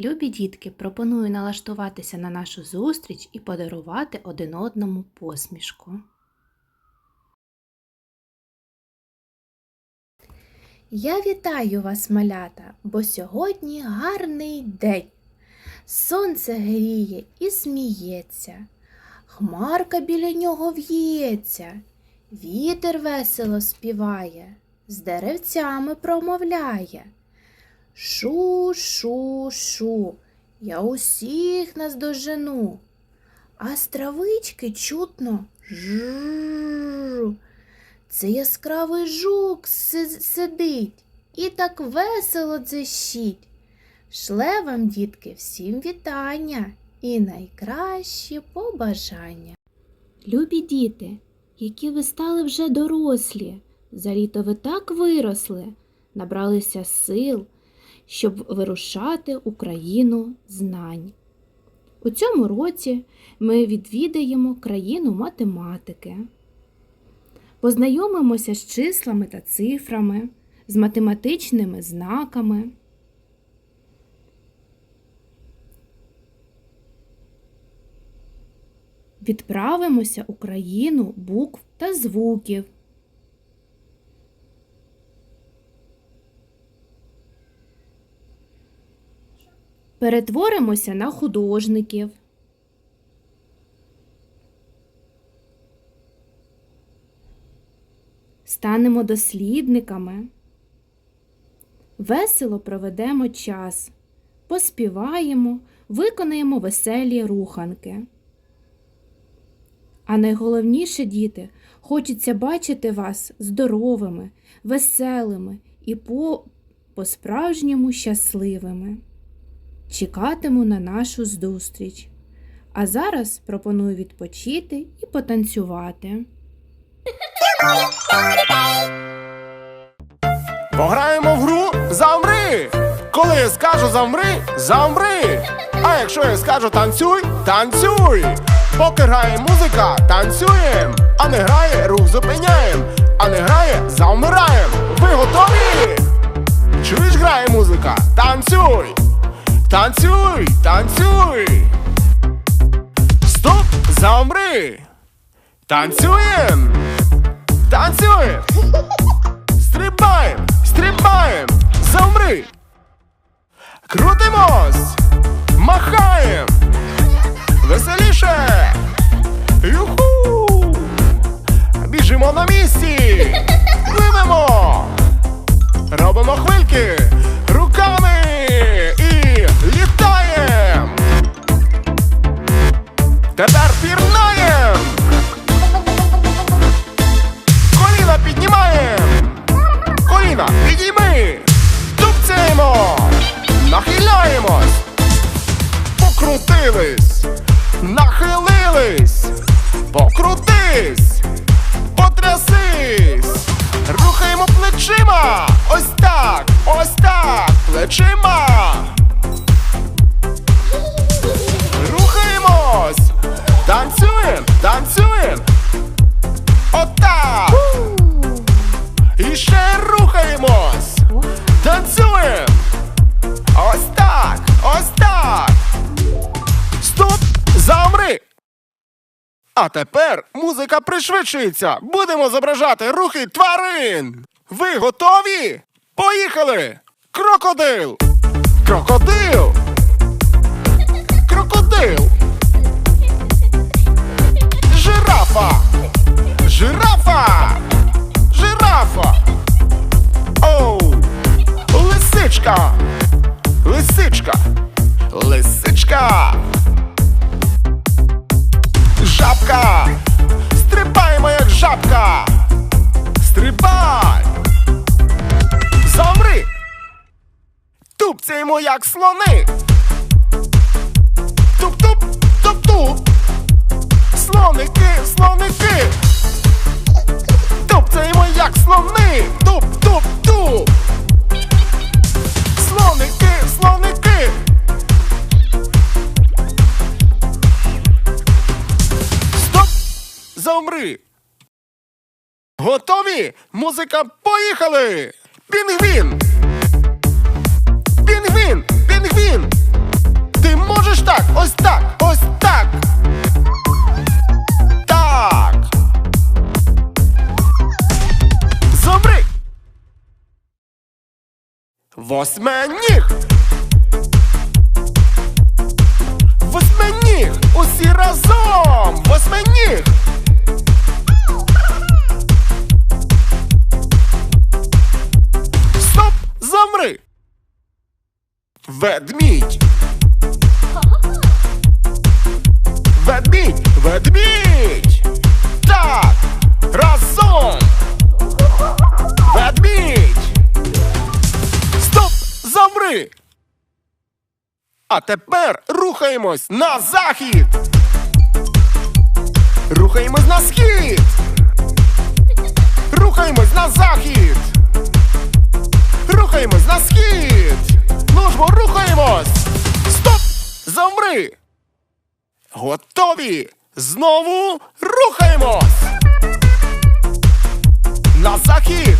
Любі дітки, пропоную налаштуватися на нашу зустріч і подарувати один одному посмішку. Я вітаю вас, малята, бо сьогодні гарний день. Сонце гріє і сміється, хмарка біля нього в'ється, вітер весело співає, з деревцями промовляє. Шу, шу, шу, я усіх наздожену. А з травички чутно жу. Це яскравий жук сидить і так весело дзищить. Шле вам, дітки, всім вітання і найкращі побажання. Любі діти, які ви стали вже дорослі, за літо ви так виросли, набралися сил, щоб вирушати Україну знань. У цьому році ми відвідаємо країну математики. Познайомимося з числами та цифрами, з математичними знаками. Відправимося у країну букв та звуків. Перетворимося на художників. Станемо дослідниками. Весело проведемо час, поспіваємо, виконаємо веселі руханки. А найголовніше, діти, хочеться бачити вас здоровими, веселими і по, по-справжньому щасливими. Чекатиму на нашу зустріч. А зараз пропоную відпочити і потанцювати. Пограємо в гру замри. Коли я скажу замри, замри. А якщо я скажу танцюй, танцюй. Поки грає музика, танцюєм. А не грає, рух зупиняєм. А не грає, замираєм. Ви готові? Чуєш, грає музика? Танцюй! Танцюй! Танцюй! Стоп! Замри! Танцюєм! Танцюєм! Стрибаєм! Стрибаєм! Замри! Крутимось! Махаєм! Веселіше! Юху! Біжимо на місці! Пливемо! Робимо хвильки руками Тепер пірнаєм! Коліна піднімаєм! Коліна підійми! Тупцяємо! Нахиляємось! Покрутились! Нахилились! Покрутись! Потрясись! Рухаємо плечима! Ось так! Ось так! Плечима! А тепер музика пришвидшується. Будемо зображати рухи тварин. Ви готові? Поїхали! Крокодил! Крокодил! Крокодил! Жирафа! Жабка! Стрибаємо, як жабка! Стрибай! Замри! Тупцяємо, як слони! Музика, поїхали! Пінгвін! Пінгвін! Пінгвін! Ти можеш так! Ось так! Ось так! Так! Зобри! Восьменіг! Восьменіг! Усі разом! Восьменіг! Ведмідь! Ведмідь! Ведмідь! Так! Разом! Ведмідь! Стоп! Замри! А тепер рухаємось на захід! Рухаємось на схід! Рухаємось на захід! Рухаємось на схід! Ну ж! Замри! Готові! Знову рухаємось! На захід!